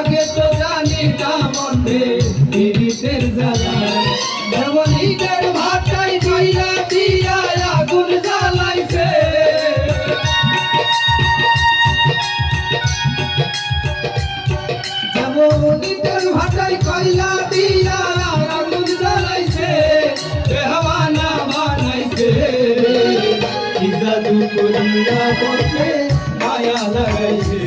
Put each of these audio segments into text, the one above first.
আগে তো জানি না মনে পীড়িতের জ্বালা ইটের ভাটাই কইরা দিয়া আগুন জ্বালাইছে। ইটের ভাটাই কইলা দিয়া আগুন জ্বালাইছে দেহওয়ানা বানাইছে। কি জাদু করিয়া বলতে মায়া লাগাইছে।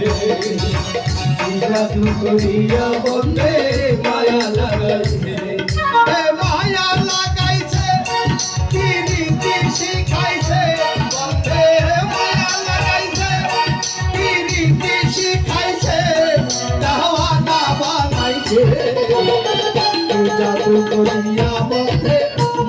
জাদু করিয়া বন্দে মায়া লাগাইছে মায়া লাগাইছে কি নীতি শিখাইছে বন্দে মায়া লাগাইছে কি নীতি শিখাইছে দাওয়ানা বানাইছে জাদু করিয়া বন্দে